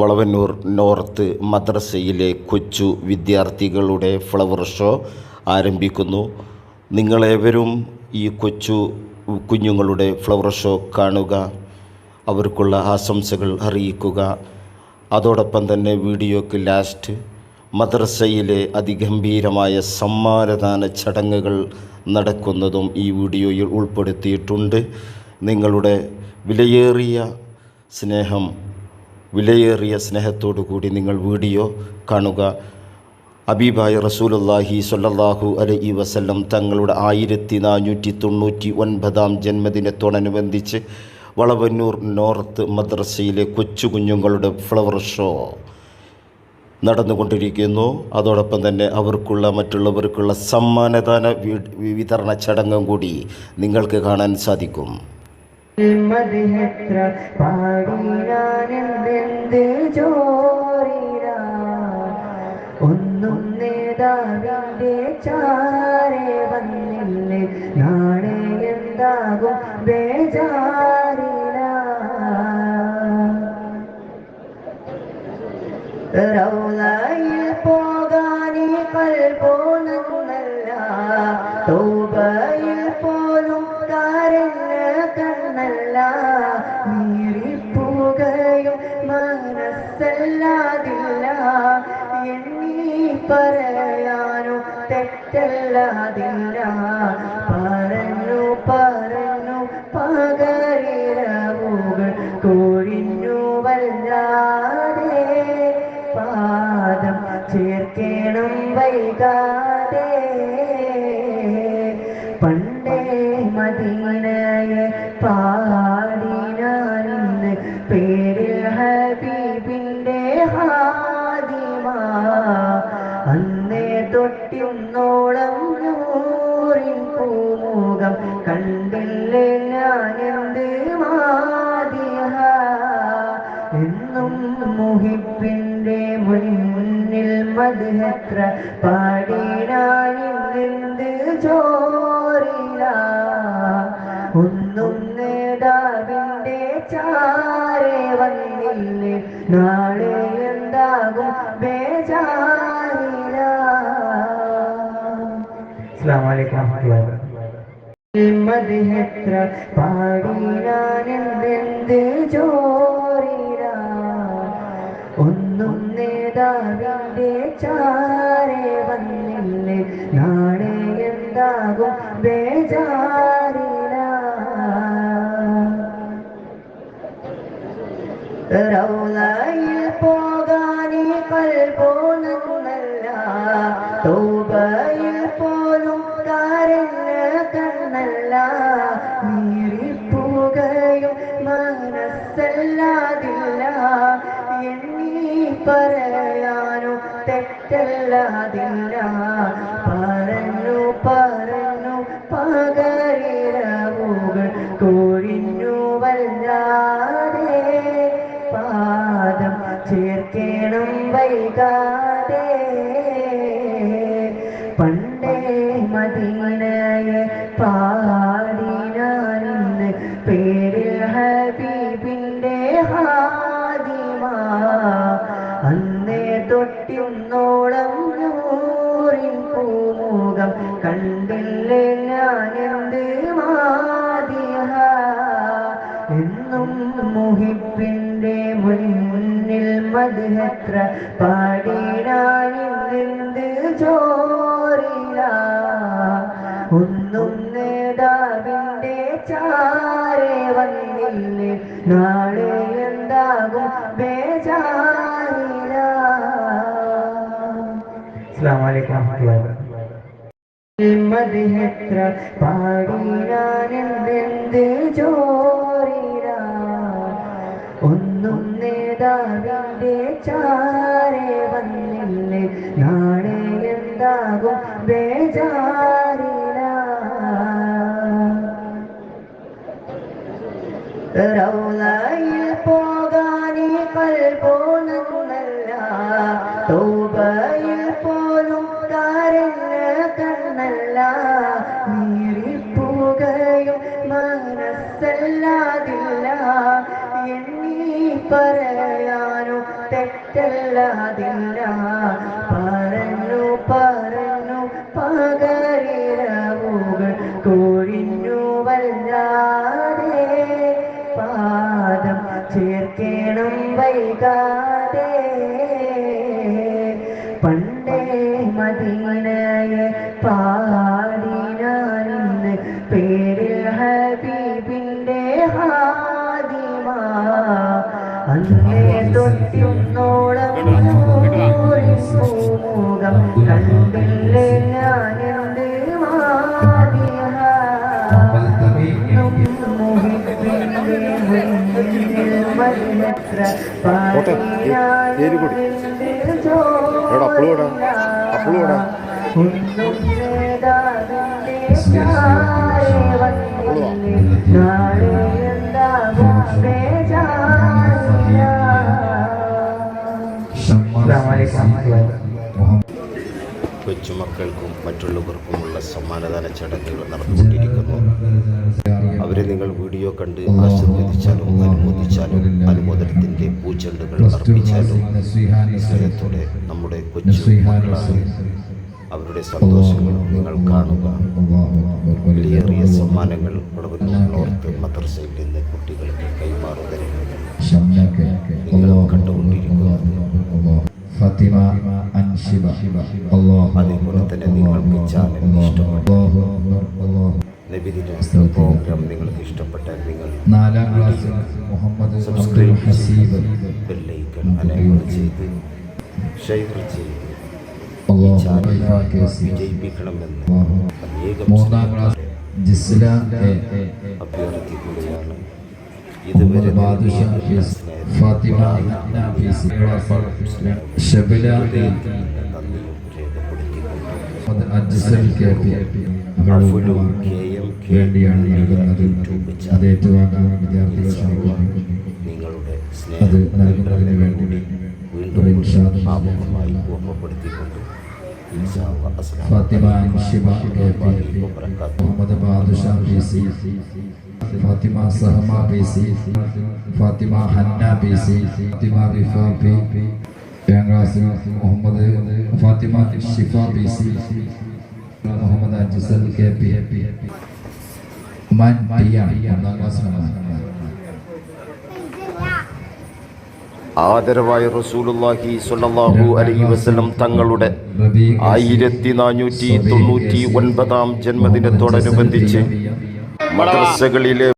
Valavannur north മദ്രസയിലെ കൊച്ചു വിദ്യാർത്ഥികളുടെ flower show ആരംഭിക്കുന്നു. നിങ്ങളേവരും ഈ കൊച്ചു കുഞ്ഞുങ്ങളുടെ ഫ്ലവർ ഷോ കാണുക അവർക്കുള്ള ആശംസകൾ അറിയിക്കുക. അതോടൊപ്പം തന്നെ വീഡിയോക്ക് ലാസ്റ്റ് മദ്രസയിലെ അതിഗംഭീരമായ സമ്മാനദാന ചടങ്ങുകൾ നടക്കുന്നതും ഈ വീഡിയോയിൽ ഉൾപ്പെടുത്തിയിട്ടുണ്ട്. നിങ്ങളുടെ വിലയേറിയ സ്നേഹം വിലയേറിയ സ്നേഹത്തോടു കൂടി നിങ്ങൾ വീഡിയോ കാണുക. അബീബായ റസൂലുല്ലാഹി സ്വല്ലല്ലാഹു അലൈഹി വസല്ലം തങ്ങളുടെ ആയിരത്തി നാനൂറ്റി തൊണ്ണൂറ്റി ഒൻപതാം ജന്മദിനത്തോടനുബന്ധിച്ച് വളവന്നൂർ നോർത്ത് മദ്രസയിലെ കൊച്ചു കുഞ്ഞുങ്ങളുടെ ഫ്ലവർ ഷോ നടന്നുകൊണ്ടിരിക്കുന്നു. അതോടൊപ്പം തന്നെ അവർക്കുള്ള മറ്റുള്ളവർക്കുള്ള സമ്മാനദാന വിതരണ ചടങ്ങും കൂടി നിങ്ങൾക്ക് കാണാൻ സാധിക്കും. പാടിനാനെന്തെന്ത് ചോറിന ഒന്നും നേതാവിന്റെ ചാരെ വന്നില്ലേ? നാളെ എന്താകും ബേജാറിന മനസ്സല്ലാതില്ല. എണ്ണി പറയാനോ തെറ്റല്ലാതില്ല. പറഞ്ഞു പറഞ്ഞു പകരിരവുകൾ കൊഴിഞ്ഞു വല്ലാതെ. പാദം ചേർക്കണം വൈകാതെ. എന്നും മുഹിപ്പിന്റെ മുന്നിൽ മധുഹത്ര പാടിനാനിന്ത് ചോറില്ല ഒന്നും നേതാവിന്റെ ചാരെ വന്നില്ലേ? നാളെ എന്താകും ബേജാറില്ല അസ്സാം വലൈക്കും മതിഹെത്ര പാടിനാനെന്തെന്ത് ചോറിന റൗലയിൽ പോകാനീ കൽപോന്നല്ല തൗബയിൽ പോലും താരന് കണ്ണല്ല. നീറിപ്പോകയും മനസ്സല്ലാതില്ല. എന്നീ പറയാനോ തെറ്റല്ലാതില്ല. പറഞ്ഞു വൈകാതെ പണ്ടേ മദീനയെ പാടിനാനിന്ന് പേരിൽ ഹബീബിന്റെ ഹാദിമ. അന്നേ തൊട്ടിന്നോളം നൂറിൻ പൂമുഖം കണ്ടില്ലേ ഞാനെന്ത് മാതിഹ എന്നും മുഹിപ്പിന്റെ മുന്നിൽ മധുഹത്ര പാടിനാനിന്ത് ചോറില്ല ഒന്നും നേതാവിന്റെ ചാരെ വന്നില്ലേ? നാളെ എന്താകും ബേജാറില. അസ്സാം വലൈക്കും മതിഹെത്ര പാടിനാനെന്തെന്ത് ചോറിന ഒന്നും നേതാവിന്റെ ചാരെ വന്നില്ലേ? നാളെ എന്താകും ബേജാറിന റൗലയിൽ പോകാനീ കൽപോന്നല്ല തോബയിൽ പോലും താരന് കണ്ണല്ല. നീറിപ്പോകയും മനസ്സല്ലാതില്ല. എന്നീ പറയാനോ തെറ്റല്ലാതില്ല പറഞ്ഞു പറഞ്ഞു പകരിരവുകൾ കൊഴിഞ്ഞു വല്ലാതെ. പാദം ചേർക്കണം വൈകാതെ. പണ്ടേ മദീനയെ പാടിനാനിന്ന് അന്നേ തൊട്ടിന്നോളം പൂമുഖം കണ്ടില്ലേ ഞാനെന്ത് മാതിഹ പോട്ടെ, ഏരി കൂടി. എടാ, അപ്പുളു എടാ, അപ്പുളു എടാ. കൊച്ചുമക്കൾക്കും മറ്റുള്ളവർക്കുമുള്ള സമ്മാനദാന ചടങ്ങുകൾ നടന്നുകൊണ്ടിരിക്കുന്നു. അവരെ നിങ്ങൾ വീഡിയോ കണ്ട് ആശീർവദിച്ചാലും അനുമോദിച്ചാലും അനുമോദനത്തിന്റെ പൂച്ചെണ്ടുകൾ അർപ്പിച്ചാലും സ്നേഹത്തോടെ നമ്മുടെ കൊച്ചു അവരുടെ സന്തോഷങ്ങൾ നിങ്ങൾ കാണുക. വലിയേറിയ സമ്മാനങ്ങൾ ഓർത്ത് മദ്രസയിൽ നിന്ന് കുട്ടികൾക്ക് അതേപോലെ തന്നെ നിങ്ങൾക്ക് ചാനൽ ഇഷ്ടപ്പെട്ടു. നബിദിന പ്രോഗ്രാം നിങ്ങൾക്ക് ഇഷ്ടപ്പെട്ടാൽ നിങ്ങൾ നാലാം class Muhammad subscribe Haseeb bell icon enable ചെയ്ത് ഷെയർ ചെയ്ത് ഈ ചാനൽ വിജയിപ്പിക്കണമെന്ന് അനേകം മൂന്നാം ക്ലാസ് ജിസ്ല അഭ്യർത്ഥിക്കുകയാണ്. ഇതുവരെ ഫാത്തിമ ഷബില മുഹമ്മദ് അജ്സൽ കെ പി വേണ്ടിയാണ് നൽകുന്നത്. അത് ഏറ്റുവാങ്ങാൻ വിദ്യാർത്ഥികൾ ശ്രമിക്കുന്നു. നിങ്ങളുടെ അത് നൽകുന്നതിന് വേണ്ടി Fathima Anshiba K P Muhammad Badusha P C Fathima Sahama P C Fathima Hanna P C Fathima Rifa P ഏഴാം ക്ലാസ്സിൽ Muhammad Fathima Shifa P C. Muhammad Ajisal K P. Mantiya ഒന്നാം ക്ലാസ്സിലാണ് ആദരവായ റസൂലുള്ളാഹി സ്വല്ലല്ലാഹു അലൈഹി വസല്ലം തങ്ങളുടെ ആയിരത്തി നാനൂറ്റി തൊണ്ണൂറ്റി ഒൻപതാം ജന്മദിനത്തോടനുബന്ധിച്ച് മദ്രസകളിലെ